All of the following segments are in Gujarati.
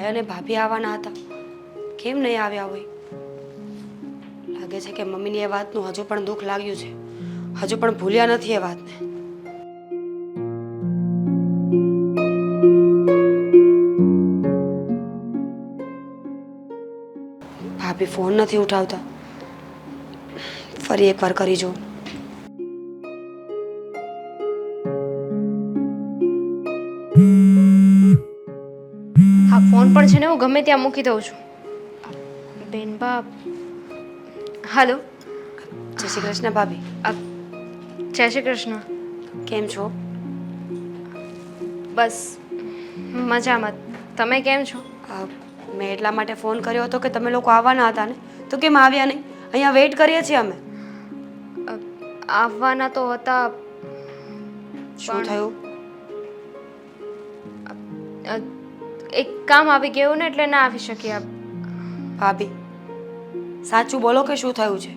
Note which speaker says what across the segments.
Speaker 1: ભાઈ અને ભાભી આવવાના હતા. કેમ નહીં આવ્યા હોય? લાગે છે કે મમ્મીની એ વાતનું હજુ પણ દુઃખ લાગ્યું છે. હજુ પણ ભૂલ્યા નથી એ વાતને. ભાભી ફોન નથી ઉઠાવતા. ફરી એકવાર કરી જો
Speaker 2: પણ છે ને હું ગમે ત્યાં મૂકી દઉં છું. બેનબા હાલો.
Speaker 1: જય શ્રી કૃષ્ણ ભાભી.
Speaker 2: જય શ્રી કૃષ્ણ.
Speaker 1: કેમ છો?
Speaker 2: બસ મજામાં. તમે કેમ છો?
Speaker 1: મેં એટલા માટે ફોન કર્યો હતો કે તમે લોકો આવવાના હતા ને. તો કેમ આવ્યા નહીં? અહીંયા વેઇટ કરીએ છીએ અમે.
Speaker 2: આવવાના તો હતા
Speaker 1: શું થયું?
Speaker 2: એક કામ આવી ગયું ને એટલે ના આવી શક્યા
Speaker 1: ભાભી સાચું બોલો કે શું થયું છે?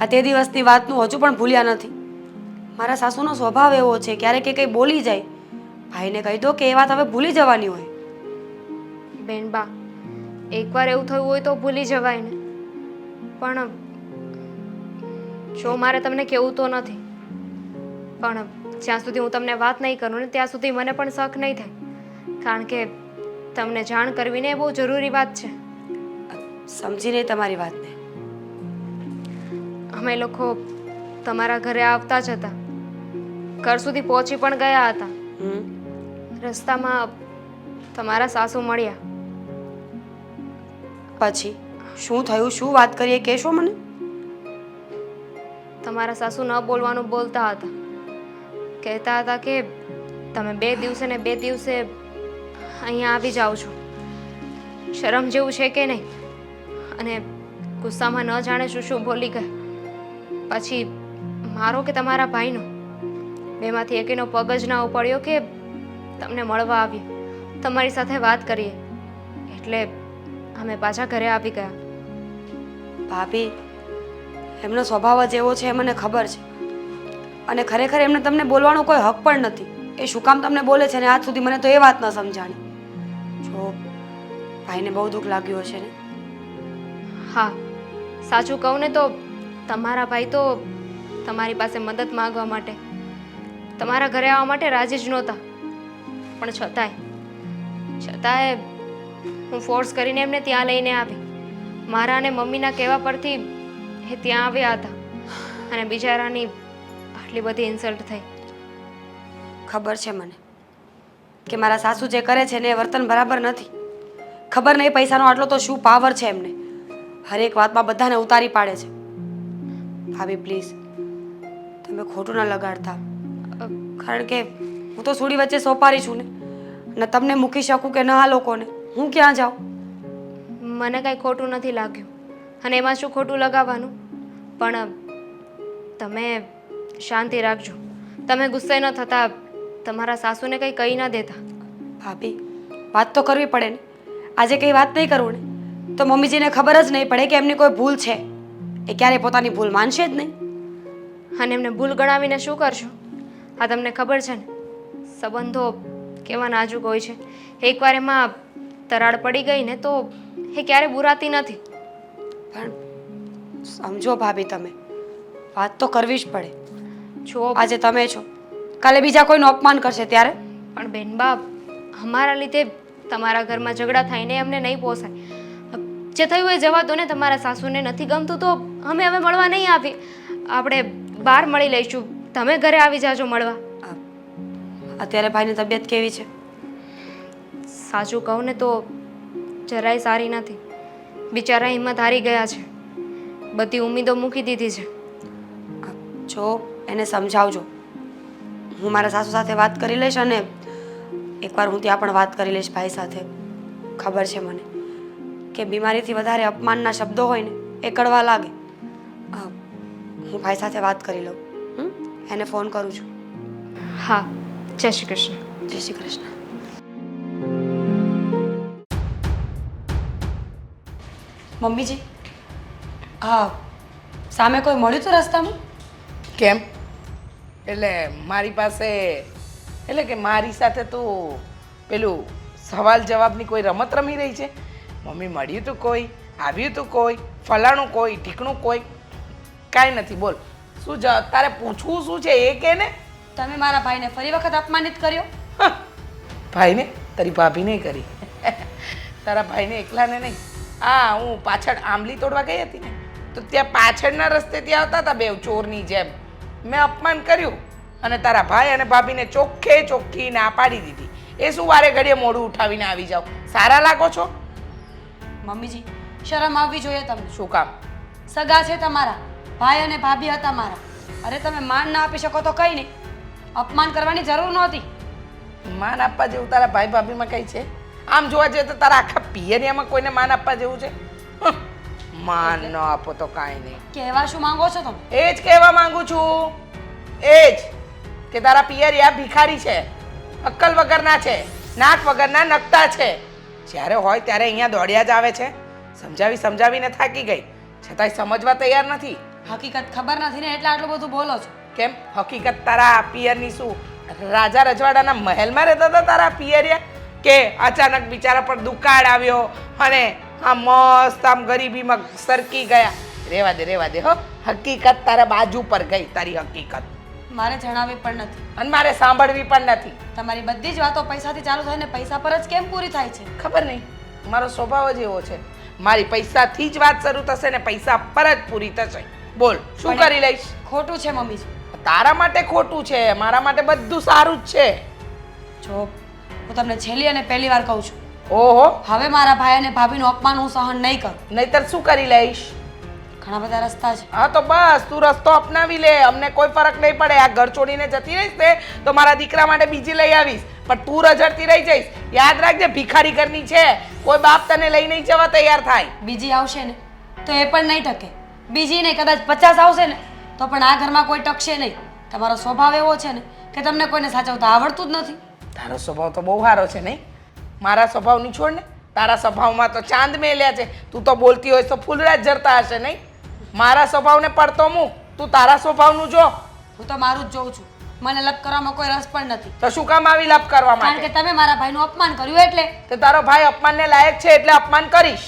Speaker 1: આ તે દિવસની વાતનું હજુ પણ ભૂલ્યા નથી. મારા સાસુનો સ્વભાવ એવો છે ક્યારેક એ કંઈ બોલી જાય. ભાઈને કહી દો કે એ વાત હવે ભૂલી જવાની હોય.
Speaker 2: બેનબા એકવાર એવું થયું હોય તો ભૂલી જવાય ને. પણ જો મારે તમને કહેવું તો નથી. પણ જ્યાં સુધી હું તમને વાત નહીં કરું ને ત્યાં સુધી મને પણ શક નહીં થાય. કારણ કે તમને જાણ કરવી ને બહુ જરૂરી વાત છે.
Speaker 1: સમજી નહીં તમારી વાતને.
Speaker 2: અમે લોકો તમારા ઘરે આવતા જ હતા. ઘર સુધી પહોંચી પણ ગયા હતા. રસ્તામાં તમારા સાસુ મળ્યા.
Speaker 1: પછી? શું થયું? શું વાત કરીએ? કહેશો મને.
Speaker 2: તમારા સાસુ ન બોલવાનું બોલતા હતા. કહેતા હતા કે તમે બે દિવસે ને બે દિવસે અહીંયા આવી જાઉં છું. શરમ જેવું છે કે નહીં? અને ગુસ્સામાં ન જાણે શું શું બોલી ગયા પછી મારો કે તમારા ભાઈનો? બેમાંથી એકેનો પગ જ ના પડ્યો કે તમને મળવા આવ્યો? તમારી સાથે વાત કરીએ. એટલે અમે પાછા ઘરે આવી ગયા.
Speaker 1: ભાભી, એમનો સ્વભાવ જ એવો છે એ મને ખબર છે. અને ખરેખર એમને તમને બોલવાનો કોઈ હક પણ નથી. એ શું કામ તમને બોલે છે ને આજ સુધી મને તો એ વાત ન સમજાણી? જો ભાઈને બહુ દુઃખ લાગ્યું હશે ને?
Speaker 2: હા સાચું કહું ને તો તમારા ભાઈ તો તમારી પાસે મદદ માંગવા માટે તમારા ઘરે આવવા માટે રાજી જ નહોતા. પણ છતાંય છતાંય હું ફોર્સ કરીને એમને ત્યાં લઈને આવી. મારા અને મમ્મીના કહેવા પરથી એ ત્યાં આવ્યા હતા. અને બિચારાની આટલી બધી ઇન્સલ્ટ થઈ.
Speaker 1: ખબર છે મને. કે મારા સાસુ જે કરે છે ને એ વર્તન બરાબર નથી. ખબર નહીં પૈસાનો આટલો તો શું પાવર છે એમને? હરેક વાતમાં બધાને ઉતારી પાડે છે. ભાભી પ્લીઝ તમે ખોટું ન લગાડતા. કારણ કે હું તો સુડી વચ્ચે સોપારી છું ને. ને તમને મૂકી શકું કે ન આ લોકોને? હું ક્યાં જાઉં?
Speaker 2: મને કાંઈ ખોટું નથી લાગ્યું. અને એમાં શું ખોટું લગાવવાનું? પણ તમે શાંતિ રાખજો. તમે ગુસ્સે ન થતા તમારા સાસુને કંઈ કહી ન દેતા?
Speaker 1: ભાભી વાત તો કરવી પડે ને. આજે કંઈ વાત નહીં કરું ને. તો મમ્મીજીને ખબર જ નહીં પડે કે એમની કોઈ ભૂલ છે. એ ક્યારેય પોતાની ભૂલ માનશે જ નહીં.
Speaker 2: અને એમને ભૂલ ગણાવીને શું કરશો? આ તમને ખબર છે ને સંબંધો કેવા નાજુક હોય છે. એકવાર એમાં તરાડ પડી ગઈ ને તો એ ક્યારે બુરાતી નથી.
Speaker 1: પણ સમજો ભાભી તમે વાત તો કરવી જ પડે.
Speaker 2: જો
Speaker 1: આજે તમે છો. કાલે બીજા કોઈનું અપમાન કરશે ત્યારે?
Speaker 2: પણ બેન બાપ અમારા લીધે તમારા ઘરમાં ઝઘડા થાય ને અમને નહીં પોસાય. જે થયું એ જવા દો ને તમારા સાસુને નથી ગમતું તો અમે હવે મળવા નહીં આવી આપણે બહાર મળી લઈશું. તમે ઘરે આવી જાજો મળવા.
Speaker 1: અત્યારે ભાઈની તબિયત કેવી છે?
Speaker 2: સાચું કહું ને તો જરાય સારી નથી. બિચારા હિંમત હારી ગયા છે. બધી ઉમ્મીદો મૂકી દીધી છે.
Speaker 1: જો એને સમજાવજો. હું મારા સાસુ સાથે વાત કરી લઈશ અને એકવાર હું ત્યાં પણ વાત કરી લઈશ ભાઈ સાથે. ખબર છે મને કે બીમારીથી વધારે અપમાનના શબ્દો હોય ને એ કડવા લાગે. હું ભાઈ સાથે વાત કરી લઉં? એને ફોન કરું છું.
Speaker 2: હા જય શ્રી કૃષ્ણ.
Speaker 1: જય શ્રી કૃષ્ણ. મમ્મીજી હા સામે કોઈ મળ્યું તો રસ્તામાં?
Speaker 3: કેમ? એટલે મારી પાસે એટલે કે મારી સાથે તું પેલું સવાલ જવાબની કોઈ રમત રમી રહી છે. મમ્મી મળ્યું તું કોઈ આવ્યું તું કોઈ ફલાણું કોઈ ઢીકણું કોઈ કાંઈ નથી. બોલ શું જ તારે પૂછવું શું છે એ કે ને?
Speaker 1: તમે મારા ભાઈને ફરી વખત અપમાનિત કર્યો?
Speaker 3: ભાઈને તારી ભાભીને કરી. તારા ભાઈને એકલાને નહીં. આ હું પાછળ આંબલી તોડવા ગઈ હતી ને તો ત્યાં પાછળના રસ્તે ત્યાં આવતા હતા બે ચોરની જેમ. મેં અપમાન કર્યું અને તારા ભાઈ અને ભાભીને ચોખ્ખે ચોખ્ખી ના પાડી દીધી. એ શું વારે ઘડીએ મોઢું ઉઠાવીને આવી જાઓ? સારા લાગો છો?
Speaker 1: મમ્મીજી શરમ આવવી જોઈએ તમને.
Speaker 3: શું કામ?
Speaker 1: સગા છે તમારા ભાઈ અને ભાભી હતા મારા. અરે તમે માન ના આપી શકો તો કંઈ નહીં. અપમાન કરવાની જરૂર નહોતી.
Speaker 3: માન આપવા જેવું તારા ભાઈ ભાભીમાં કઈ છે? આમ જોવા જઈએ તો તારા આખા પિયરિયામાં કોઈને માન આપવા જેવું છે? હં, માન ન આપો તો કાંઈ નહીં.
Speaker 1: કહેવા શું માંગો છો તમે?
Speaker 3: એ જ કહેવા માંગુ છું. એ જ કે તારા પિયરિયા ભિખારી છે અક્કલ વગરના છે નાક વગરના નકતા છે. જ્યારે હોય ત્યારે અહીંયા દોડ્યા જ આવે છે. સમજાવી સમજાવીને થાકી ગઈ. છતાંય સમજવા તૈયાર નથી.
Speaker 1: હકીકત ખબર નથી ને એટલે આટલું બધું બોલો છો.
Speaker 3: કેમ? હકીકત તારા પિયરની શું? રાજા રજવાડાના મહેલમાં રહેતા હતા તારા પિયરિયા? કે અચાનક બિચારા પર દુકાળ આવ્યો અને આમ મસ્ત આમ ગરીબીમાં સરકી ગયા. રેવા દે રેવા દે હો. હકીકત તારા બાજુ પર ગઈ તારી હકીકત.
Speaker 1: મારે જણાવવી પણ નથી.
Speaker 3: અને મારે સાંભળવી પણ નથી.
Speaker 1: તમારી બધી જ વાતો પૈસાથી ચાલુ થાય ને પૈસા પર જ કેમ પૂરી થાય છે?
Speaker 3: ખબર નહીં. મારો સ્વભાવ જ એવો છે. મારી પૈસાથી જ વાત શરૂ થશે ને પૈસા પર જ પૂરી થશે. બોલ શું કરી લઈશ?
Speaker 1: ખોટું છે મમ્મી.
Speaker 3: તારા માટે ખોટું છે મારા માટે બધું સારું જ છે.
Speaker 1: જો હું તમને છેલ્લી અને પહેલી વાર કહું છું.
Speaker 3: ઓહો.
Speaker 1: હવે મારા ભાઈ અને ભાભીનું અપમાન હું સહન નહીં કરું.
Speaker 3: નહીતર શું કરી લઈશ?
Speaker 1: ઘણા બધા રસ્તા છે.
Speaker 3: હા તો બસ તું રસ્તો અપનાવી લે. અમને કોઈ ફરક નહીં પડે. આ ઘર છોડીને જતી રહીશ ને તો મારા દીકરા માટે બીજી લઈ આવીશ. પણ તું રઝળતી રહી જઈશ. યાદ રાખજે ભિખારી ઘરની છે. કોઈ બાપ તને લઈ નહીં જવા તૈયાર થાય.
Speaker 1: બીજી આવશે ને તો એ પણ નહીં ટકે. બીજી નહીં કદાચ પચાસ આવશે ને તો પણ આ ઘરમાં કોઈ ટકશે નહીં. તમારો સ્વભાવ એવો છે ને કે તમને કોઈને સાચવતા આવડતું જ નથી.
Speaker 3: તારો સ્વભાવ તો બહુ સારો છે નહીં? મારા સ્વભાવની છોડ ને? તારા સ્વભાવમાં તો ચાંદ મેલ્યા છે. તું તો બોલતી હોય તો ફૂલડા જ જરતા હશે નહીં? મારા સ્વભાવને પડતો મૂક તું તારા સ્વભાવનું જો.
Speaker 1: હું તો મારું જ જોઉં છું. મને લપ કરવામાં કોઈ રસ પણ નથી.
Speaker 3: તો શું કામ આવી લપ કરવા
Speaker 1: કારણ કે
Speaker 3: માટે
Speaker 1: તમે મારા ભાઈનું અપમાન કર્યું એટલે.
Speaker 3: તો તારો ભાઈ અપમાનને લાયક છે એટલે અપમાન કરીશ.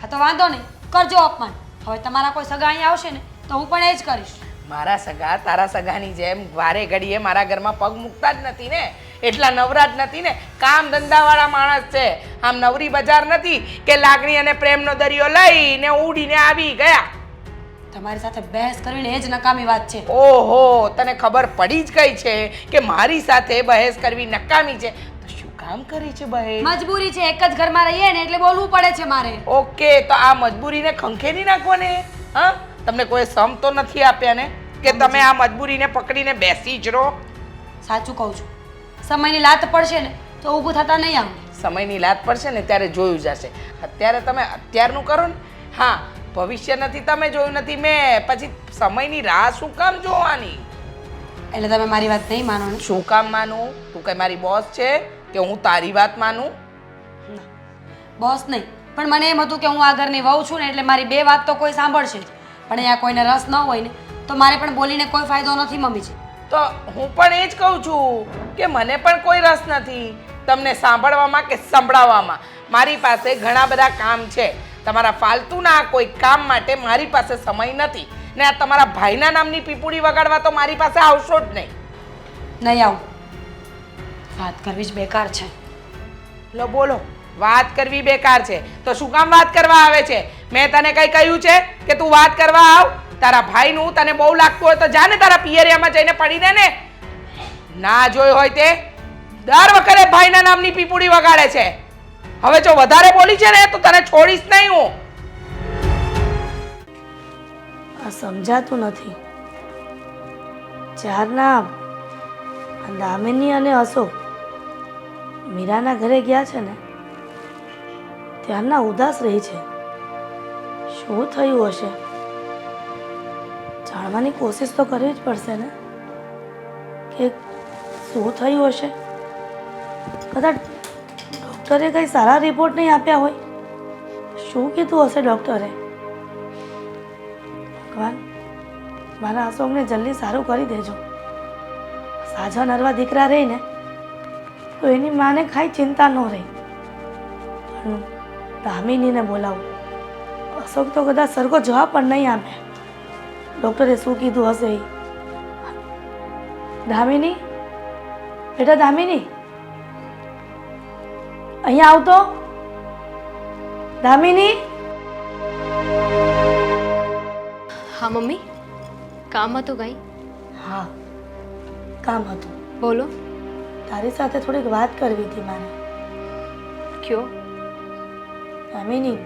Speaker 1: હા તો વાંધો નહીં. કરજો અપમાન. હવે તમારા કોઈ સગા અહીંયા આવશે ને તો હું પણ એ જ કરીશ.
Speaker 3: મારા સગા તારા સગાની જેમ વારે ઘડીએ મારા ઘરમાં પગ મૂકતા જ નથી ને. એટલા નવરાજ નથી ને. કામ ધંધાવાળા માણસ છે. આમ નવરી બજાર નથી કે લાગણી અને પ્રેમનો દરિયો લઈને ઉડીને આવી ગયા.
Speaker 1: તમારી સાથે બહેસ કરવીને એ જ નકામી વાત છે.
Speaker 3: ઓહો તને ખબર પડી જ ગઈ છે કે મારી સાથે બહેસ કરવી નકામી છે. તો શું કામ કરી છે બહેસ?
Speaker 1: મજબૂરી છે એક જ ઘરમાં રહીએ ને એટલે બોલવું પડે છે મારે.
Speaker 3: ઓકે તો આ મજબૂરીને ખંખેરી નાખો ને હા? તમને કોઈ સમ તો નથી આપ્યા ને કે તમે આ મજબૂરીને પકડીને બેસી જ રહો?
Speaker 1: સાચું કહું છું. સમયની લાત પડશે ને તો ઊભું થતા નહીં આવું.
Speaker 3: સમયની લાત પડશે ને ત્યારે જોયું જશે. અત્યારે તમે અત્યારનું કરો ને હા ભવિષ્ય નથી તમે જોયું નથી મેં પછી સમયની રાહ શું કામ જોવાની?
Speaker 1: એટલે તમે મારી વાત નહીં માનો ને?
Speaker 3: શું કામ માનું? તું કઈ મારી બોસ છે કે હું તારી વાત માનું?
Speaker 1: બોસ નહીં. પણ મને એમ હતું કે હું આ ઘરની વહુ છું ને એટલે મારી બે વાત તો કોઈ સાંભળશે જ. પણ અહીંયા કોઈને રસ ન હોય ને તો મારે પણ બોલીને કોઈ ફાયદો નથી મમ્મીજી.
Speaker 3: તો હું પણ એ જ કહું છું કે મને પણ કોઈ રસ નથી તમને સાંભળવામાં કે સંભળાવવામાં. મારી પાસે ઘણા બધા કામ છે. તમારા ફાલતુના કોઈ કામ માટે મારી પાસે સમય નથી. ને આ તમારા ભાઈના નામની પીપુડી વગાડવા તો મારી પાસે આવશો જ નહીં.
Speaker 1: નહીં આવું. વાત કરવી જ બેકાર છે.
Speaker 3: લો બોલો વાત કરવી બેકાર છે. તો શું કામ વાત કરવા આવે છે? મેં તને કઈ કહ્યું છે કે તું વાત કરવા આવ? તારા ભાઈનું તને બહુ લાગતું હોય તો જાને તારા પિયરિયામાં જઈને પડી દે ને. ના જોઈ હોય તે, દર વખતે ભાઈના નામની પીપુડી વગાડે છે. હવે જો વધારે બોલી છે ને, તો તને છોડીશ નહીં હું.
Speaker 4: આ સમજાતું નથી. ચાર નામ દામિની અને અશોક. મીરાના ઘરે ગયા છે ને, ત્યારના ઉદાસ રહી છે. શું થયું હશે? જાણવાની કોશિશ તો કરવી જ પડશે ને? કે શું થયું હશે? કદાચ ડૉક્ટરે કંઈ સારા રિપોર્ટ નહીં આપ્યા હોય. શું કીધું હશે ડૉક્ટરે? ભગવાન, મારા અશોકને જલ્દી સારું કરી દેજો. સાજા નરવા દીકરા રહીને તો એની માને ખાઈ ચિંતા ન રહી. પણ દામિનીને બોલાવું. અશોક તો કદાચ સરખો જવાબ પણ નહીં આપે. ડૉક્ટરે શું કીધું હશે? એ દામિની? બેટા દામિની? અહીંયા આવતો? દામિની?
Speaker 2: હા મમ્મી. કામ હતું કંઈ?
Speaker 4: હા કામ હતું.
Speaker 2: બોલો.
Speaker 4: તારી સાથે થોડીક વાત કરવી હતી મારે.
Speaker 2: કયો?
Speaker 4: દામિની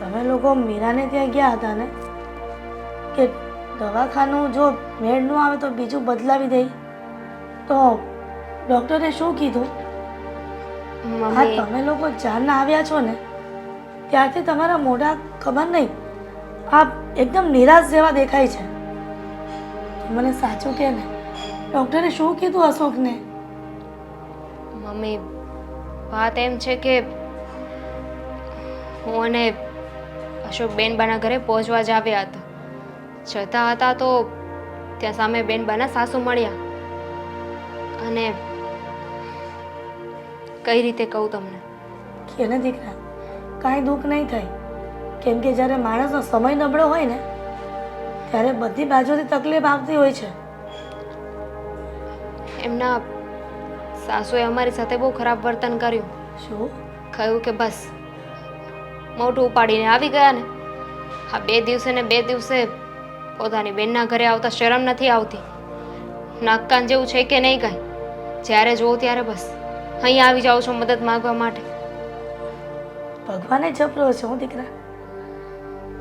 Speaker 4: તમે લોકો મીરાને ત્યાં ગયા હતા ને? કે દવાખાનું જો મેળ ન આવે તો બીજું બદલાવી દે. તો ડૉક્ટરે શું કીધું? હા તમે લોકો જાનના આવ્યા છો ને ત્યારથી તમારા મોઢા ખબર નહીં. આ એકદમ નિરાશ જેવા દેખાય છે. મને સાચું કે ને ડૉક્ટરે શું કીધું અશોકને?
Speaker 2: મમ્મી વાત એમ છે કે હું અને અશોક બેનબાના ઘરે પહોંચવા જ આવ્યા હતા. જતા હતા તો ત્યાં સામે બેનબાના સાસુ મળ્યા. અને કઈ રીતે કહું તમને?
Speaker 4: કે ને દીકરા કાંઈ દુઃખ નહીં થાય. કેમ કે જ્યારે માણસનો સમય નબળો હોય ને ત્યારે બધી બાજુથી તકલીફ આવતી હોય છે.
Speaker 2: એમના સાસુએ અમારી સાથે બહુ ખરાબ વર્તન કર્યું.
Speaker 4: શું?
Speaker 2: કહ્યું કે બસ મોઢું ઉપાડીને આવી ગયા ને. હા બે દિવસે ને બે દિવસે પોતાની બેનના ઘરે આવતા શરમ નથી આવતી. નાકકાન જેવું છે કે નહીં કાંઈ? જ્યારે જોઉં ત્યારે બસ. અહીં આવી જાઉં છું મદદ માંગવા માટે.
Speaker 4: ભગવાને જબરો છે હું દીકરા.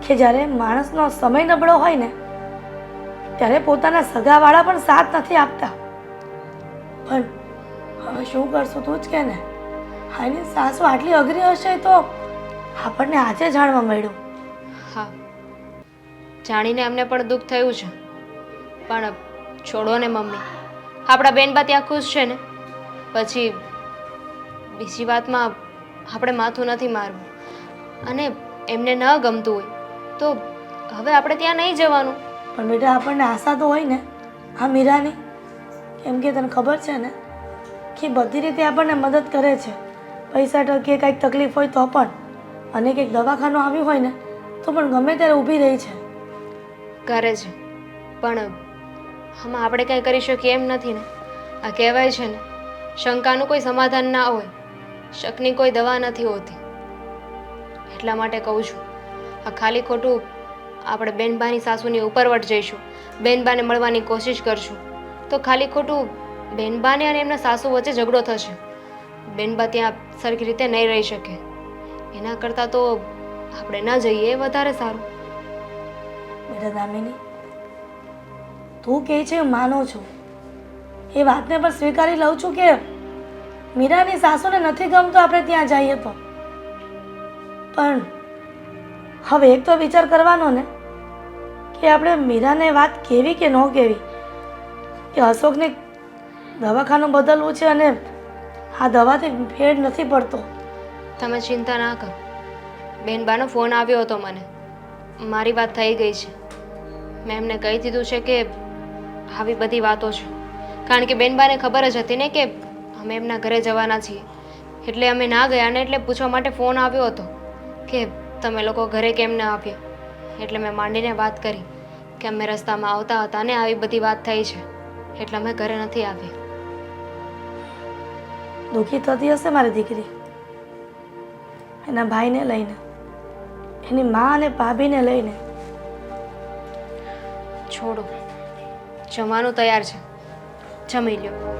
Speaker 4: કે જ્યારે માણસનો સમય નબળો હોય ને ત્યારે પોતાના સગાવાળા પણ સાથ નથી આપતા. પણ હવે શું કરશું તું જ કે ને? હા એની સાસુ આટલી અઘરી હશે તો આપણને આજે જાણવા મળ્યું.
Speaker 2: હા. જાણીને એમને પણ દુઃખ થયું છે. પણ છોડો ને મમ્મી. આપણા બેનબા ત્યાં ખુશ છે ને? પછી બીજી વાતમાં આપણે માથું નથી મારવું. અને એમને ન ગમતું હોય, તો હવે આપણે ત્યાં નહીં જવાનું.
Speaker 4: પણ બેટા, આપણને આશા તો હોય ને, આ મીરાની. કેમ કે તને ખબર છે ને, કે બધી રીતે આપણને મદદ કરે છે. પૈસા ટકે, કાંઈક તકલીફ હોય તો પણ. અને કંઈક દવાખાનું આવ્યું હોય ને, તો પણ ગમે ત્યારે ઊભી રહી છે.
Speaker 2: કરે છે. પણ આમાં આપણે કંઈ કરી શકીએ એમ નથી ને. આ કહેવાય છે ને, શંકાનું કોઈ સમાધાન ના હોય, શકની કોઈ દવા નથી હોતી. એટલા માટે કહું છું, આ ખાલી ખોટું આપણે બેનબાની સાસુની ઉપરવટ જઈશું, બેનબાને મળવાની કોશિશ કરશું. તો ખાલી ખોટું બેનબાને અને એમના સાસુ વચ્ચે ઝઘડો થશે. બેનબા ત્યાં સરખી રીતે નહીં રહી શકે. એના કરતાં તો આપણે ન જઈએ વધારે સારું.
Speaker 4: બેટા દામિની તું કહે છે માનો છું. એ વાતને પણ સ્વીકારી લઉં છું કે મીરાની સાસુને નથી ગમતું આપણે ત્યાં જઈએ તો. પણ હવે એક તો વિચાર કરવાનો ને કે આપણે મીરાને વાત કેવી કે ન કેવી. કે અશોકને દવાખાનું બદલવું છે અને આ દવાથી ફેર નથી પડતો.
Speaker 2: તમે ચિંતા ના કરો. બેનબાનો ફોન આવ્યો હતો મને. મારી વાત થઈ ગઈ છે. મેં એમને કહી દીધું છે કે આવી બધી વાતો છે. કારણ કે બેનબાને ખબર જ હતી ને કે અમે એમના ઘરે જવાના છીએ. એટલે અમે ના ગયા ને એટલે પૂછવા માટે ફોન આવ્યો હતો કે તમે લોકો ઘરે કેમ ના આવ્યા? એટલે મેં માંડીને વાત કરી કે અમે રસ્તામાં આવતા હતા ને આવી બધી વાત થઈ છે. એટલે અમે ઘરે નથી આવ્યા.
Speaker 4: દુઃખી થતી હશે મારી દીકરી. એના ભાઈને લઈને, એની મા અને ભાભીને લઈને.
Speaker 2: છોડો. જમવાનું તૈયાર છે. જમી લ્યો.